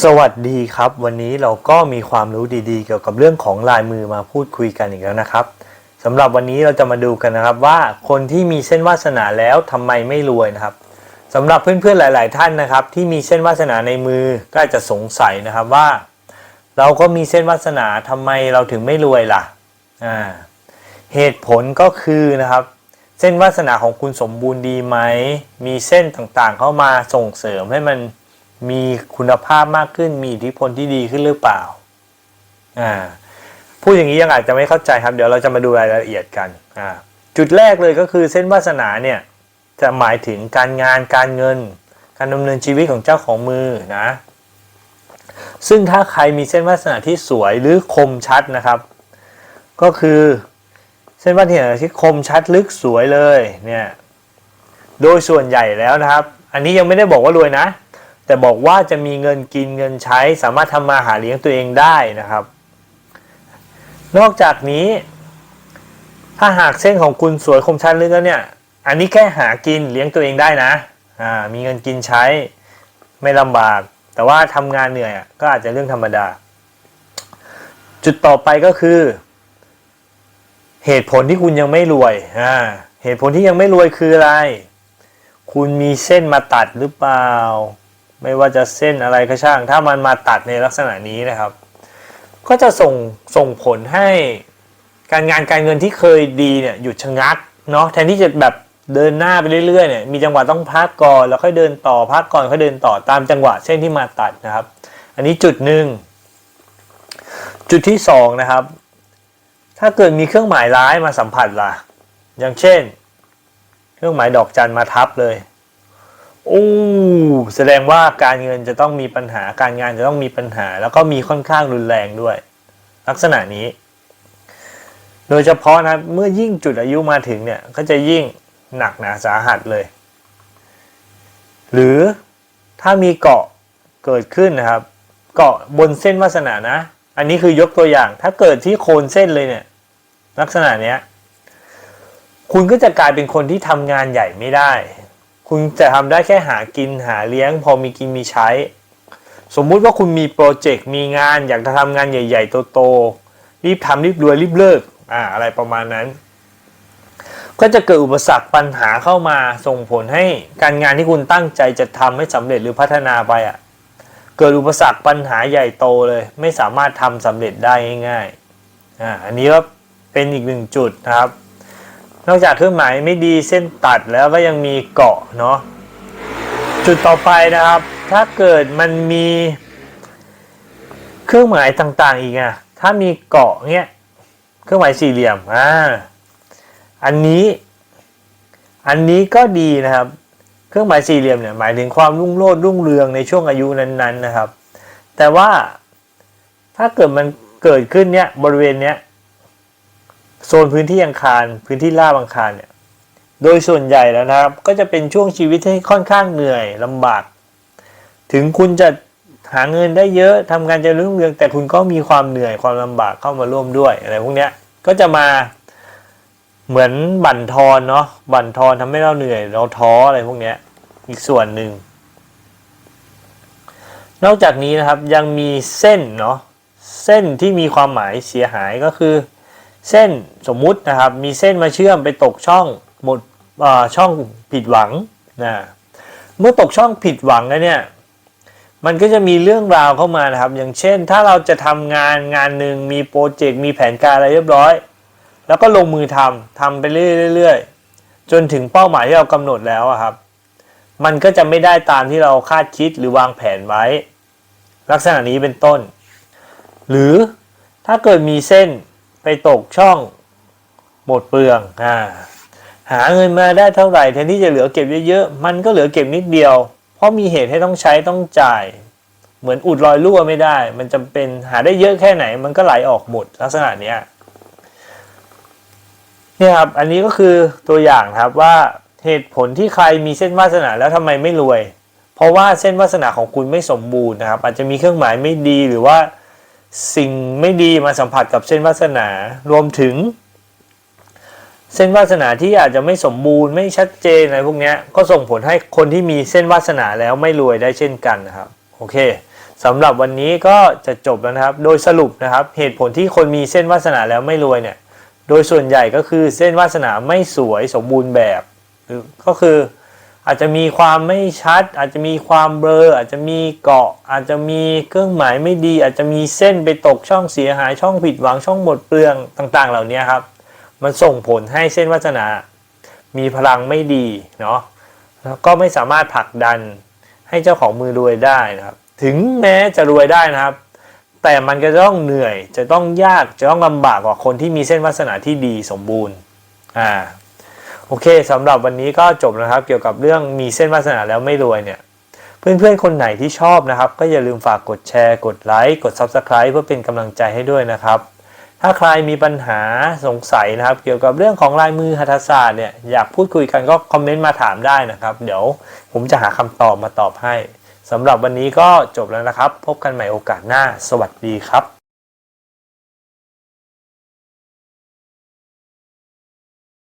สวัสดีครับ วันนี้เราก็มีความรู้ดีๆ เกี่ยวกับเรื่องของลายมือมาพูดคุยกันอีกแล้วนะครับสำหรับวันนี้เราจะมาดูกันนะครับว่าคนที่มีเส้นวาสนาแล้วทำไมไม่รวยนะครับสำหรับเพื่อนๆหลาย ๆ ท่านนะครับ ที่มีเส้นวาสนาในมือก็อาจจะสงสัยนะครับว่า เราก็มีเส้นวาสนาทำไมเราถึงไม่รวยล่ะอ่าเหตุผลก็คือนะครับ เส้นวาสนาของคุณสมบูรณ์ดีไหมมีเส้นต่างๆ เข้ามาส่งเสริมให้มัน มีคุณภาพมากขึ้น มีอิทธิพลที่ดีขึ้นหรือเปล่าอ่าพูดอย่างนี้ยังอาจจะไม่เข้าใจครับ เดี๋ยวเราจะมาดูรายละเอียดกันอ่าจุดแรกเลยก็คือเส้นวาสนาเนี่ยจะหมายถึงการงานการเงิน การดำเนินชีวิตของเจ้าของมือนะซึ่งถ้าใครมีเส้นวาสนาที่สวยหรือคมชัดนะครับ ก็คือเส้นวาสนาที่คมชัดลึกสวยเลยเนี่ยโดยส่วนใหญ่แล้วนะครับ อันนี้ยังไม่ได้บอกว่ารวยนะ แต่บอกว่าจะมีเงินกินเงินใช้ สามารถทำมาหาเลี้ยงตัวเองได้นะครับ นอกจากนี้ ถ้าหากเส้นของคุณสวยคมชัดลึกแล้วเนี่ย อันนี้แค่หากินเลี้ยงตัวเองได้นะอ่ามีเงินกินใช้ไม่ลำบาก แต่ว่าทำงานเหนื่อยก็อาจจะเรื่องธรรมดา จุดต่อไปก็คือ เหตุผลที่คุณยังไม่รวยอ่าเหตุผลที่ยังไม่รวยคืออะไร คุณมีเส้นมาตัดหรือเปล่า ไม่ว่าจะเส้นอะไรก็ช่าง ถ้ามันมาตัดในลักษณะนี้นะครับ ก็จะส่งส่งผลให้การงานการเงินที่เคยดีเนี่ยหยุดชะงักเนาะแทนที่จะแบบเดินหน้าไปเรื่อยๆเนี่ยมีจังหวะต้องพักก่อนแล้วค่อยเดินต่อพักก่อนค่อยเดินต่อตามจังหวะเส้นที่มาตัดนะครับ อันนี้จุดหนึ่งจุดที่สองนะครับ ถ้าเกิดมีเครื่องหมายร้ายมาสัมผัสล่ะ อย่างเช่น เครื่องหมายดอกจันมาทับเลย โอ้แสดงว่าการเงินจะต้องมีปัญหาการงานจะต้องมีปัญหา แล้วก็มีค่อนข้างรุนแรงด้วย ลักษณะนี้ โดยเฉพาะนะเมื่อยิ่งจุดอายุมาถึงเนี่ยก็จะยิ่งหนักหนาสาหัสเลย หรือถ้ามีเกาะเกิดขึ้นนะครับ เกาะบนเส้นวาสนานะ อันนี้คือยกตัวอย่าง ถ้าเกิดที่โคนเส้นเลยเนี่ย ลักษณะเนี้ย คุณก็จะกลายเป็นคนที่ทำงานใหญ่ไม่ได้ คุณจะทำได้แค่หากินหาเลี้ยง พอมีกินมีใช้ สมมุติว่าคุณมีโปรเจกต์มีงานอยากจะทำงานใหญ่ ๆ โตๆรีบทำรีบรวยรีบเลิกอ่าอะไรประมาณนั้น ก็จะเกิดอุปสรรคปัญหาเข้ามาส่งผลให้การงานที่คุณตั้งใจจะทำให้สำเร็จหรือพัฒนาไปอะเกิดอุปสรรคปัญหาใหญ่โตเลย ไม่สามารถทำสำเร็จได้ง่ายๆอ่าอันนี้ก็เป็นอีกหนึ่งจุดนะครับ นอกจากเครื่องหมายไม่ดีเส้นตัดแล้วก็ยังมีเกาะเนาะจุดต่อไปนะครับ ถ้าเกิดมันมีเครื่องหมายต่างๆอีกอะถ้ามีเกาะเนี้ยเครื่องหมายสี่เหลี่ยมอ่าอันนี้ อันนี้ก็ดีนะครับ เครื่องหมายสี่เหลี่ยมเนี่ยหมายถึงความรุ่งโรจน์รุ่งเรืองในช่วงอายุนั้นๆนะครับ แต่ว่าถ้าเกิดมันเกิดขึ้นเนี้ยบริเวณเนี้ย โซนพื้นที่อังคาร พื้นที่ราบอังคารเนี่ยโดยส่วนใหญ่แล้วนะครับ ก็จะเป็นช่วงชีวิตที่ค่อนข้างเหนื่อยลำบาก ถึงคุณจะหาเงินได้เยอะทำงานจะรุ่งเรือง แต่คุณก็มีความเหนื่อยความลำบากเข้ามาร่วมด้วยอะไรพวกเนี้ยก็จะมาเหมือนบั่นทอนเนาะบั่นทอนทำให้เราเหนื่อยเราท้ออะไรพวกเนี้ยอีกส่วนหนึ่งนอกจากนี้นะครับยังมีเส้นเนาะเส้นที่มีความหมายเสียหายก็คือ เส้นสมมุตินะครับ มีเส้นมาเชื่อมไปตกช่องหมดช่องผิดหวังนะเมื่อตกช่องผิดหวังแล้วเนี่ยมันก็จะมีเรื่องราวเข้ามานะครับ อย่างเช่น ถ้าเราจะทำงานงานหนึ่งมีโปรเจกต์มีแผนการอะไรเรียบร้อย แล้วก็ลงมือทำทำไปเรื่อยๆจนถึงเป้าหมายที่เรากำหนดแล้วอะครับ มันก็จะไม่ได้ตามที่เราคาดคิดหรือวางแผนไว้ ลักษณะนี้เป็นต้น หรือถ้าเกิดมีเส้น ไปตกช่องหมดเปลืองอ่าหาเงินมาได้เท่าไหร่แทนที่จะเหลือเก็บเยอะๆ มันก็เหลือเก็บนิดเดียว เพราะมีเหตุให้ต้องใช้ต้องจ่าย เหมือนอุดรอยรั่วไม่ได้ มันจำเป็นหาได้เยอะแค่ไหน มันก็ไหลออกหมดลักษณะเนี้ยเนี่ยครับอันนี้ก็คือตัวอย่างครับว่าเหตุผลที่ใครมีเส้นวาสนาแล้วทำไมไม่รวย เพราะว่าเส้นวาสนาของคุณไม่สมบูรณ์นะครับ อาจจะมีเครื่องหมายไม่ดีหรือว่าสิ่ง ไม่ดีมาสัมผัสกับเส้นวาสนารวมถึง เส้นวาสนาที่อาจจะไม่สมบูรณ์ไม่ชัดเจนอะไรพวกนี้ก็ส่งผลให้คนที่มีเส้นวาสนาแล้วไม่รวยได้เช่นกันนะครับโอเคสำหรับวันนี้ก็จะจบแล้วนะครับ โดยสรุปนะครับ เหตุผลที่คนมีเส้นวาสนาแล้วไม่รวยเนี่ย โดยส่วนใหญ่ก็คือเส้นวาสนาไม่สวยสมบูรณ์แบบหรือก็คือ อาจจะมีความไม่ชัด อาจจะมีความเบลออาจจะมีเกาะ อาจจะมีเครื่องหมายไม่ดี อาจจะมีเส้นไปตกช่องเสียหายช่องผิดหวังช่องหมดเปลืองต่างๆ เหล่านี้ครับ มันส่งผลให้เส้นวาสนา มีพลังไม่ดีเนาะแล้วก็ไม่สามารถผลักดันให้เจ้าของมือรวยได้นะครับ ถึงแม้จะรวยได้นะครับ แต่มันก็จะต้องเหนื่อย จะต้องยากจะต้องลำบากกว่าคนที่มีเส้นวาสนาที่ดีสมบูรณ์อ่า โอเคสำหรับวันนี้ก็จบนะครับ เกี่ยวกับเรื่องมีเส้นวาสนาแล้วไม่รวยเนี่ย เพื่อนๆ คนไหนที่ชอบนะครับ ก็อย่าลืมฝากกดแชร์ กดไลค์กด Subscribe เพื่อเป็นกำลังใจให้ด้วยนะครับ ถ้าใครมีปัญหาสงสัยนะครับ เกี่ยวกับเรื่องของลายมือหัตถศาสตร์เนี่ยอยากพูดคุยกันก็คอมเมนต์มาถามได้นะครับ เดี๋ยวผมจะหาคำตอบมาตอบให้สำหรับวันนี้ก็จบแล้วนะครับ พบกันใหม่โอกาสหน้า สวัสดีครับ